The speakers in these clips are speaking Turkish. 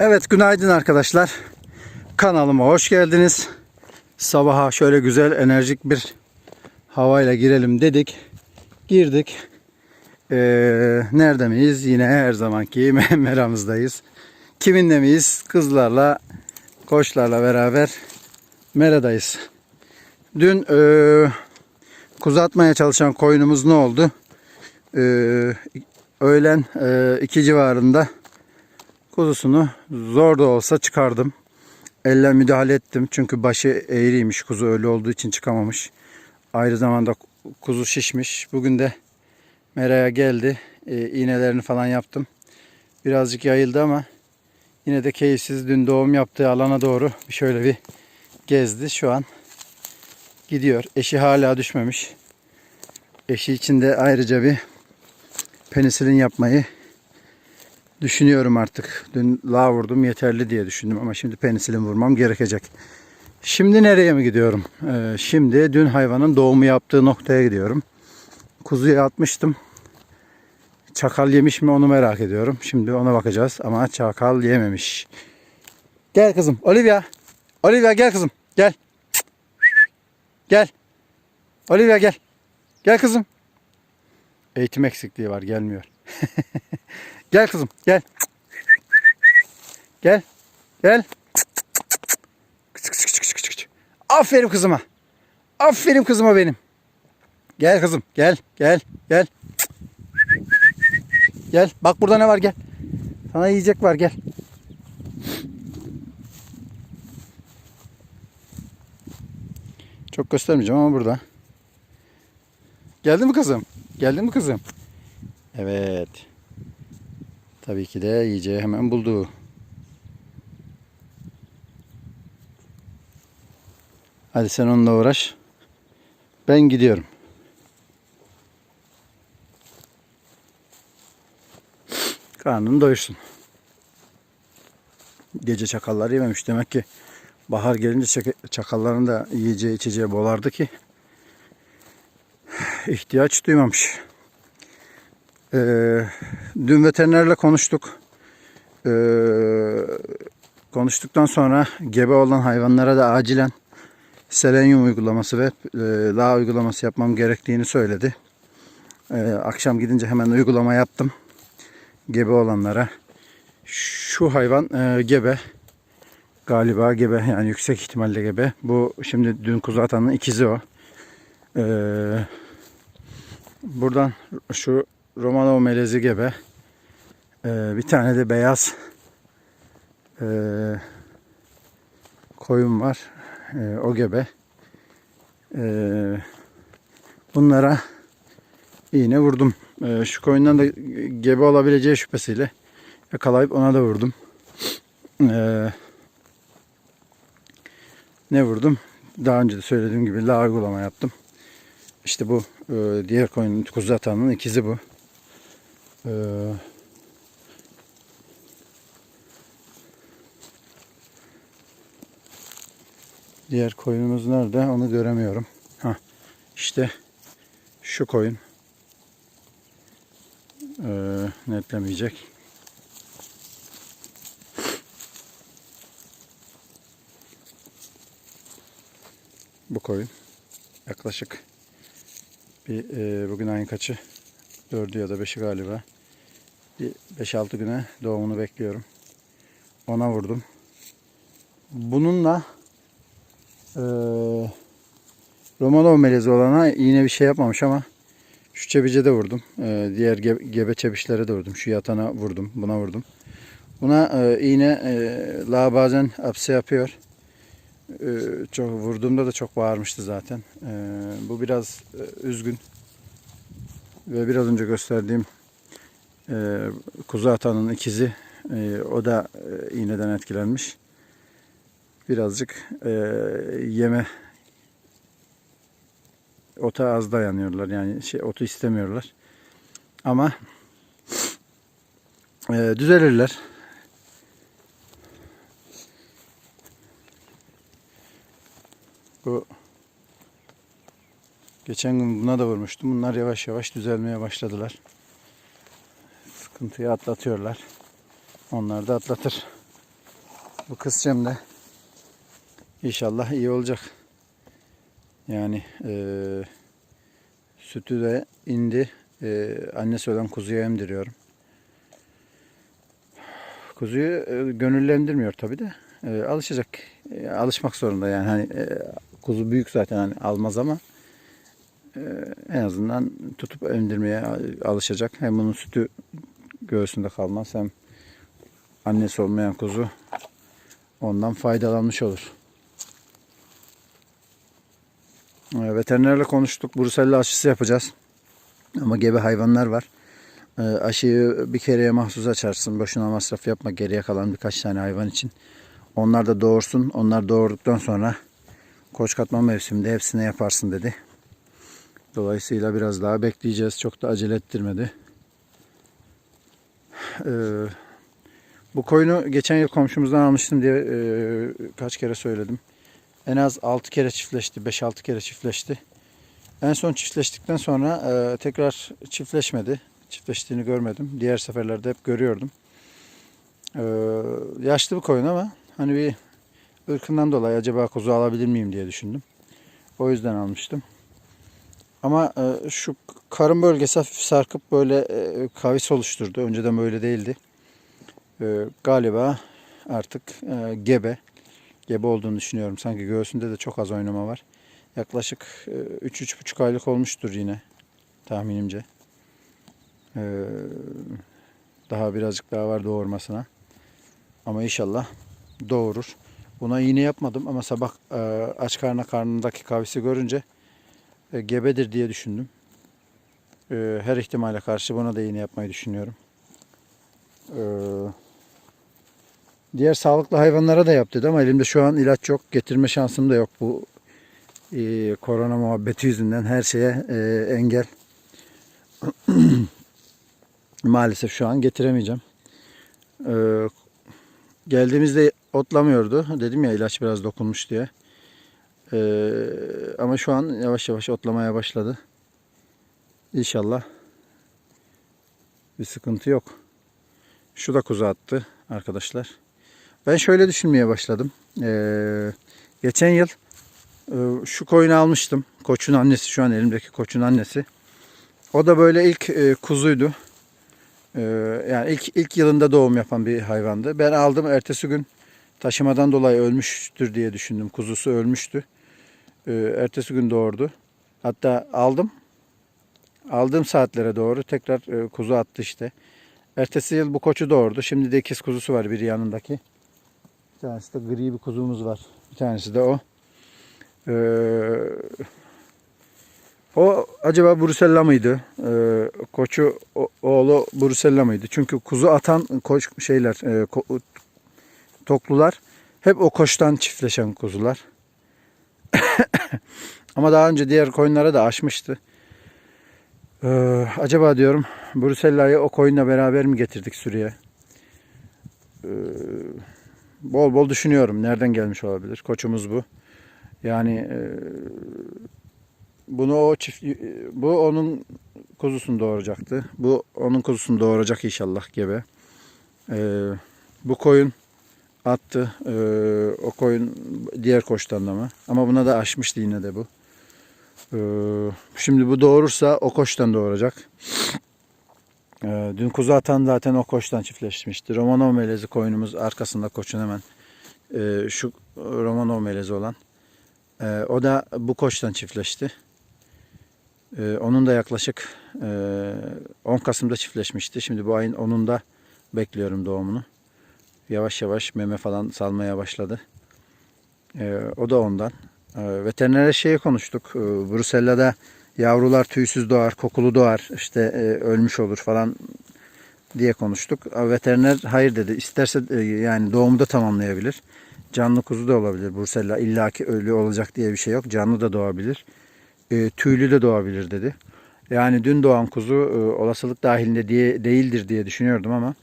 Evet günaydın arkadaşlar. Kanalıma hoş geldiniz. Sabaha şöyle güzel enerjik bir havayla girelim dedik. Girdik. Ee, nerede miyiz? Yine her zamanki meramızdayız. Kiminle miyiz? Kızlarla, koçlarla beraber meradayız. Dün ee, kuzu atmaya çalışan koyunumuz ne oldu? Ee, öğlen ee, iki civarında kuzusunu zor da olsa çıkardım. Elle müdahale ettim çünkü başı eğriymiş kuzu öyle olduğu için çıkamamış. Ayrı zamanda kuzu şişmiş. Bugün de meraya geldi. Ee, iğnelerini falan yaptım. Birazcık yayıldı ama yine de keyifsiz. Dün doğum yaptığı alana doğru şöyle bir gezdi. Şu an gidiyor. Eşi hala düşmemiş. Eşi için de ayrıca bir penisilin yapmayı düşünüyorum artık. Dün la vurdum yeterli diye düşündüm ama şimdi penisilin vurmam gerekecek. Şimdi nereye mi gidiyorum? Ee, şimdi dün hayvanın doğumu yaptığı noktaya gidiyorum. Kuzuyu atmıştım. Çakal yemiş mi onu merak ediyorum. Şimdi ona bakacağız ama çakal yememiş. Gel kızım. Olivia. Olivia gel kızım. Gel. Gel. Olivia gel. Gel kızım. Eğitim eksikliği var gelmiyor. gel kızım gel. Gel. Gel. Aferin kızıma. Aferin kızıma benim. Gel kızım gel gel gel. Gel bak burada ne var gel. Sana yiyecek var gel. Çok göstermeyeceğim ama burada. Geldi mi kızım? Geldi mi kızım? Evet. Tabii ki de yiyeceği hemen buldu. Hadi sen onunla uğraş. Ben gidiyorum. Karnını doyursun. Gece çakallar yememiş. Demek ki bahar gelince çaka- çakalların da yiyeceği içeceği bolardı ki ihtiyaç duymamış. Ee, dün veterinerle konuştuk. Ee, konuştuktan sonra gebe olan hayvanlara da acilen selenyum uygulaması ve e, lağ uygulaması yapmam gerektiğini söyledi. Ee, akşam gidince hemen uygulama yaptım. Gebe olanlara. Şu hayvan e, gebe. Galiba gebe yani yüksek ihtimalle gebe. Bu şimdi dün kuzu atanın ikizi o. Ee, buradan şu Romanov melezi gebe. Ee, bir tane de beyaz e, koyun var. E, o gebe. E, bunlara iğne vurdum. E, şu koyundan da gebe olabileceği şüphesiyle yakalayıp ona da vurdum. E, ne vurdum? Daha önce de söylediğim gibi la uygulama yaptım. İşte bu e, diğer koyunun kuzu atanın ikizi bu. E, diğer koyunumuz nerede? Onu göremiyorum. Ha, işte şu koyun. E, netlemeyecek. Bu koyun. Yaklaşık bir e, bugün ayın kaçı? Dördü ya da beşi galiba. Bir 5-6 güne doğumunu bekliyorum. Ona vurdum. Bununla e, Romanov melezi olana yine bir şey yapmamış ama şu çebice de vurdum. E, diğer ge- gebe çebişlere de vurdum. Şu yatana vurdum. Buna vurdum. Buna e, iğne e, la bazen apse yapıyor. E, çok vurduğumda da çok bağırmıştı zaten. E, bu biraz e, üzgün. Ve biraz önce gösterdiğim e, kuzu atanın ikizi e, o da e, iğneden etkilenmiş. Birazcık e, yeme ota az dayanıyorlar yani şey otu istemiyorlar. Ama e, düzelirler. Bu geçen gün buna da vurmuştum. Bunlar yavaş yavaş düzelmeye başladılar. Sıkıntıyı atlatıyorlar. Onlar da atlatır. Bu kısacağım da inşallah iyi olacak. Yani eee sütü de indi. Eee annesi olan kuzuya emdiriyorum. Kuzuyu e, gönüllendirmiyor tabi de. E, alışacak. E, alışmak zorunda yani. Hani e, kuzu büyük zaten hani almaz ama e, en azından tutup emdirmeye alışacak. Hem bunun sütü göğsünde kalmaz hem annesi olmayan kuzu ondan faydalanmış olur. E, veterinerle konuştuk. Brusella aşısı yapacağız. Ama gebe hayvanlar var. E, aşıyı bir kereye mahsus açarsın. Boşuna masraf yapma geriye kalan birkaç tane hayvan için. Onlar da doğursun. Onlar doğurduktan sonra koç katma mevsiminde hepsine yaparsın dedi. Dolayısıyla biraz daha bekleyeceğiz. Çok da acele ettirmedi. Ee, bu koyunu geçen yıl komşumuzdan almıştım diye e, kaç kere söyledim. En az 6 kere çiftleşti. 5-6 kere çiftleşti. En son çiftleştikten sonra e, tekrar çiftleşmedi. Çiftleştiğini görmedim. Diğer seferlerde hep görüyordum. E, yaşlı bir koyun ama hani bir ırkından dolayı acaba kuzu alabilir miyim diye düşündüm. O yüzden almıştım. Ama e, şu karın bölgesi hafif sarkıp böyle e, kavis oluşturdu. Önceden böyle değildi. E, galiba artık e, gebe. Gebe olduğunu düşünüyorum. Sanki göğsünde de çok az oynama var. Yaklaşık 3-3,5 aylık olmuştur yine tahminimce. E, daha birazcık daha var doğurmasına. Ama inşallah doğurur. Buna iğne yapmadım ama sabah e, aç karnına karnındaki kavisi görünce e, gebedir diye düşündüm. E, her ihtimale karşı buna da iğne yapmayı düşünüyorum. E, diğer sağlıklı hayvanlara da yap dedi ama elimde şu an ilaç yok. Getirme şansım da yok bu e, korona muhabbeti yüzünden her şeye engel. Maalesef şu an getiremeyeceğim. Geldiğimizde otlamıyordu. Dedim ya ilaç biraz dokunmuş diye. Ee, ama şu an yavaş yavaş otlamaya başladı. İnşallah bir sıkıntı yok. Şu da kuzu attı arkadaşlar. Ben şöyle düşünmeye başladım. Ee, geçen yıl e, şu koyunu almıştım. Koçun annesi şu an elimdeki koçun annesi. O da böyle ilk e, kuzuydu. Ee, yani ilk ilk yılında doğum yapan bir hayvandı. Ben aldım ertesi gün taşımadan dolayı ölmüştür diye düşündüm. Kuzusu ölmüştü. Ee, ertesi gün doğurdu. Hatta aldım. Aldığım saatlere doğru tekrar e, kuzu attı işte. Ertesi yıl bu koçu doğurdu. Şimdi de ikiz kuzusu var biri yanındaki. Bir tanesi de gri bir kuzumuz var. Bir tanesi de o. Ee, o acaba Brusella mıydı? Ee, koçu o, oğlu Brusella mıydı? Çünkü kuzu atan koç şeyler e, ko- toklular hep o koçtan çiftleşen kuzular. Ama daha önce diğer koyunlara da aşmıştı. Ee, acaba diyorum Brusella'yı o koyunla beraber mi getirdik sürüye? Ee, bol bol düşünüyorum. Nereden gelmiş olabilir? Koçumuz bu. Yani e, bunu o çift bu onun kuzusunu doğuracaktı. Bu onun kuzusunu doğuracak inşallah gebe. Ee, bu koyun attı. Ee, o koyun diğer koçtan da mı? Ama buna da aşmıştı yine de bu. Ee, şimdi bu doğurursa o koçtan doğuracak. Ee, dün kuzu atan zaten o koçtan çiftleşmişti. Romanov melezi koyunumuz arkasında koçun hemen. Ee, şu Romanov melezi olan. Ee, o da bu koçtan çiftleşti. Ee, onun da yaklaşık e, 10 Kasım'da çiftleşmişti. Şimdi bu ayın 10'unda bekliyorum doğumunu yavaş yavaş meme falan salmaya başladı. Ee, o da ondan. Ee, veterinere şeyi konuştuk. Ee, Brusella'da yavrular tüysüz doğar, kokulu doğar, işte e, ölmüş olur falan diye konuştuk. Ee, veteriner hayır dedi. İsterse e, yani doğumu da tamamlayabilir. Canlı kuzu da olabilir Brusella. illaki ölü olacak diye bir şey yok. Canlı da doğabilir. E, tüylü de doğabilir dedi. Yani dün doğan kuzu e, olasılık dahilinde diye değildir diye düşünüyordum ama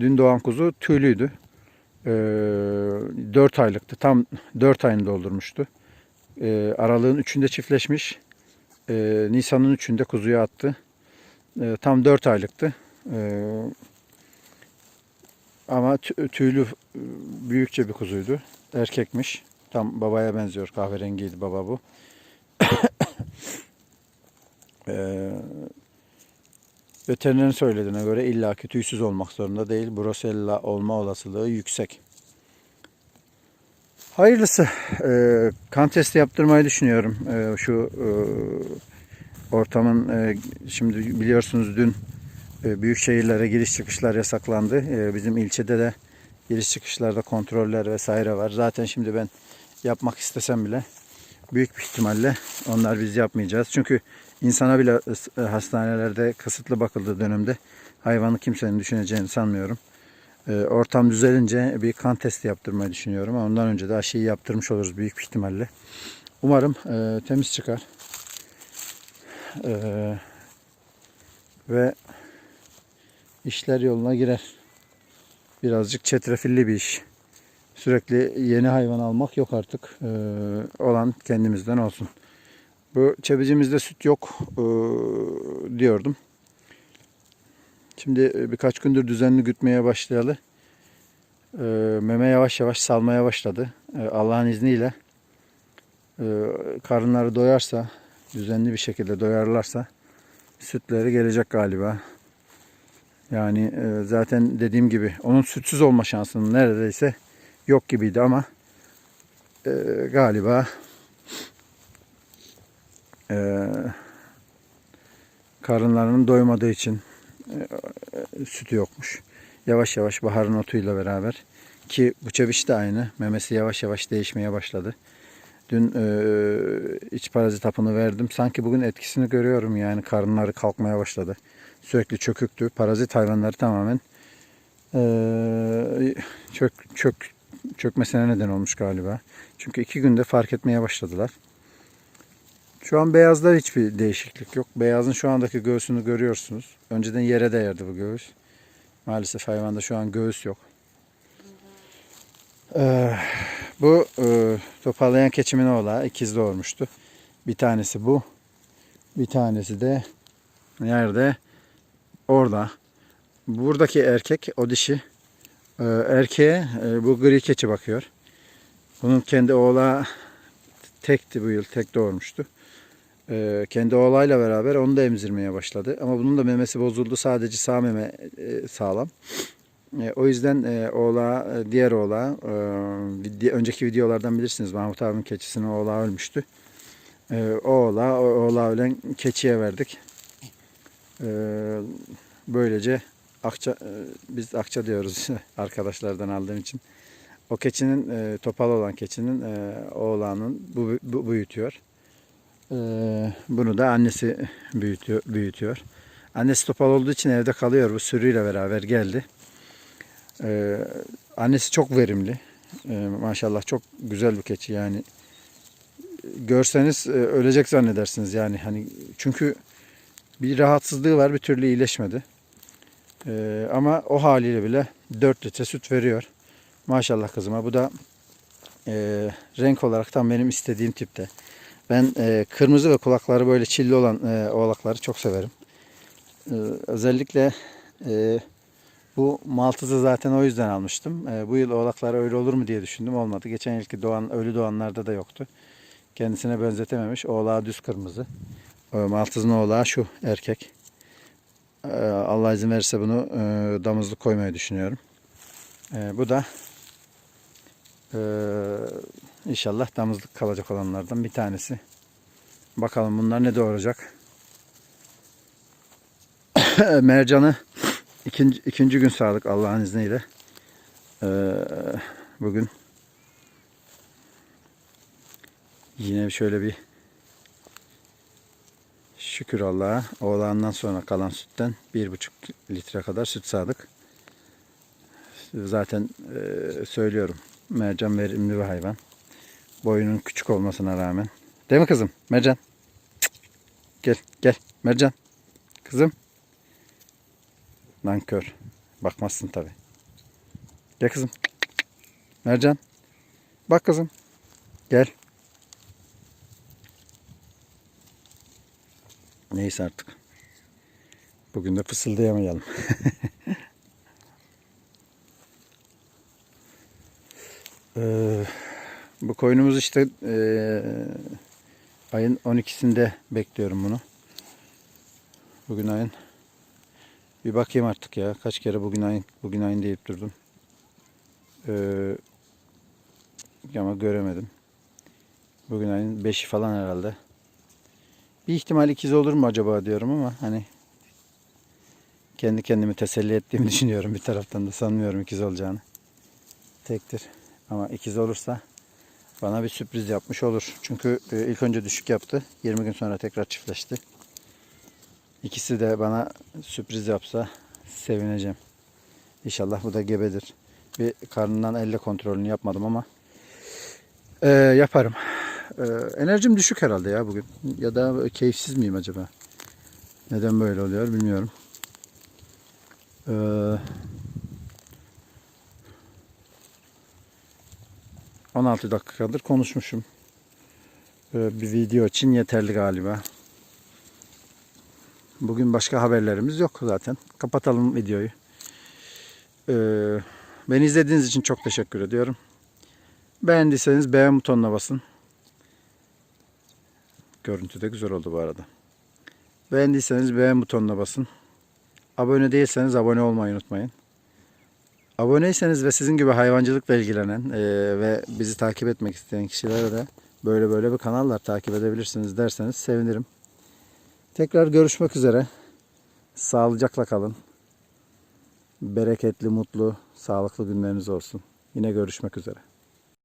Dün doğan kuzu tüylüydü. Ee, 4 aylıktı. Tam 4 ayını doldurmuştu. Ee, aralığın 3'ünde çiftleşmiş. Ee, Nisan'ın 3'ünde kuzuya attı. Ee, tam 4 aylıktı. Ee, ama tüylü büyükçe bir kuzuydu. Erkekmiş. Tam babaya benziyor. Kahverengiydi baba bu. Ee, veterinerin söylediğine göre illaki tüysüz olmak zorunda değil. Brusella olma olasılığı yüksek. Hayırlısı. Ee, kan testi yaptırmayı düşünüyorum. Ee, şu e, ortamın e, şimdi biliyorsunuz dün e, büyük şehirlere giriş çıkışlar yasaklandı. E, bizim ilçede de giriş çıkışlarda kontroller vesaire var. Zaten şimdi ben yapmak istesem bile büyük bir ihtimalle onlar biz yapmayacağız. Çünkü insana bile e, hastanelerde kısıtlı bakıldığı dönemde hayvanı kimsenin düşüneceğini sanmıyorum. E, ortam düzelince bir kan testi yaptırmayı düşünüyorum. Ondan önce de aşıyı yaptırmış oluruz büyük bir ihtimalle. Umarım e, temiz çıkar. E, ve işler yoluna girer. Birazcık çetrefilli bir iş. Sürekli yeni hayvan almak yok artık. Olan kendimizden olsun. Bu çebicimizde süt yok ee, diyordum. Şimdi birkaç gündür düzenli gütmeye başlayalı. Ee, meme yavaş yavaş salmaya başladı. Ee, Allah'ın izniyle e, karınları doyarsa, düzenli bir şekilde doyarlarsa sütleri gelecek galiba. Yani e, zaten dediğim gibi onun sütsüz olma şansının neredeyse yok gibiydi ama e, galiba e, karınlarının doymadığı için e, e, sütü yokmuş. Yavaş yavaş baharın otuyla beraber ki bu çeviş de aynı. Memesi yavaş yavaş değişmeye başladı. Dün e, iç parazit hapını verdim. Sanki bugün etkisini görüyorum yani karınları kalkmaya başladı. Sürekli çöküktü. Parazit hayvanları tamamen e, çök, çök, çökmesine neden olmuş galiba. Çünkü iki günde fark etmeye başladılar. Şu an beyazda hiçbir değişiklik yok. Beyazın şu andaki göğsünü görüyorsunuz. Önceden yere değerdi bu göğüs. Maalesef hayvanda şu an göğüs yok. Ee, bu e, toparlayan keçimin oğlağı ikiz doğurmuştu. Bir tanesi bu. Bir tanesi de nerede? Orada. Buradaki erkek o dişi. Ee, erkeğe e, bu gri keçi bakıyor. Bunun kendi oğlağı tekti bu yıl. Tek doğurmuştu. Ee, kendi oğlayla beraber onu da emzirmeye başladı. Ama bunun da memesi bozuldu. Sadece sağ meme e, sağlam. E, o yüzden e, oğlağı, e, diğer oğlağı, e, önceki videolardan bilirsiniz Mahmut abinin keçisinin oğlağı ölmüştü. E, o oğlağı, o oğlağı ölen keçiye verdik. E, böylece akça, e, biz akça diyoruz arkadaşlardan aldığım için. O keçinin, e, topal olan keçinin e, oğlanın bu, bu büyütüyor. E, bunu da annesi büyütüyor, büyütüyor. Annesi topal olduğu için evde kalıyor. Bu sürüyle beraber geldi. Ee, annesi çok verimli. Ee, maşallah çok güzel bir keçi yani. Görseniz e, ölecek zannedersiniz yani hani çünkü bir rahatsızlığı var bir türlü iyileşmedi. Ee, ama o haliyle bile 4 litre süt veriyor. Maşallah kızıma. Bu da e, renk olarak tam benim istediğim tipte. Ben e, kırmızı ve kulakları böyle çilli olan e, oğlakları çok severim. E, özellikle e, bu Maltız'ı zaten o yüzden almıştım. E, bu yıl oğlaklar öyle olur mu diye düşündüm. Olmadı. Geçen yılki doğan, ölü doğanlarda da yoktu. Kendisine benzetememiş. Oğlağı düz kırmızı. E, Maltız'ın oğlağı şu erkek. E, Allah izin verirse bunu e, damızlık koymayı düşünüyorum. E, bu da e, inşallah damızlık kalacak olanlardan bir tanesi. Bakalım bunlar ne doğuracak. Mercan'ı ikinci, ikinci gün sağlık Allah'ın izniyle. Ee, bugün yine şöyle bir şükür Allah'a oğlandan sonra kalan sütten bir buçuk litre kadar süt sağdık. Zaten e, söylüyorum mercan verimli bir hayvan. Boyunun küçük olmasına rağmen. Değil mi kızım? Mercan. Gel gel Mercan. Kızım. Nankör. Bakmazsın tabi. Gel kızım. Mercan. Bak kızım. Gel. Neyse artık. Bugün de fısıldayamayalım. Ee, bu koyunumuz işte ee, ayın 12'sinde bekliyorum bunu. Bugün ayın bir bakayım artık ya. Kaç kere bugün ayın bugün ayın deyip durdum. Ee, ama göremedim. Bugün ayın 5'i falan herhalde. Bir ihtimal ikiz olur mu acaba diyorum ama hani kendi kendimi teselli ettiğimi düşünüyorum bir taraftan da sanmıyorum ikiz olacağını. Tektir. Ama ikiz olursa bana bir sürpriz yapmış olur. Çünkü e, ilk önce düşük yaptı. 20 gün sonra tekrar çiftleşti. İkisi de bana sürpriz yapsa sevineceğim. İnşallah bu da gebedir. Bir karnından elle kontrolünü yapmadım ama e, yaparım. E, enerjim düşük herhalde ya bugün. Ya da keyifsiz miyim acaba? Neden böyle oluyor bilmiyorum. E, ...16 dakikadır konuşmuşum. E, bir video için yeterli galiba. Bugün başka haberlerimiz yok zaten. Kapatalım videoyu. Ee, beni izlediğiniz için çok teşekkür ediyorum. Beğendiyseniz beğen butonuna basın. Görüntü de güzel oldu bu arada. Beğendiyseniz beğen butonuna basın. Abone değilseniz abone olmayı unutmayın. Aboneyseniz ve sizin gibi hayvancılıkla ilgilenen eee, ve bizi takip etmek isteyen kişilere de böyle böyle bir kanallar takip edebilirsiniz derseniz sevinirim. Tekrar görüşmek üzere. Sağlıcakla kalın. Bereketli, mutlu, sağlıklı günleriniz olsun. Yine görüşmek üzere.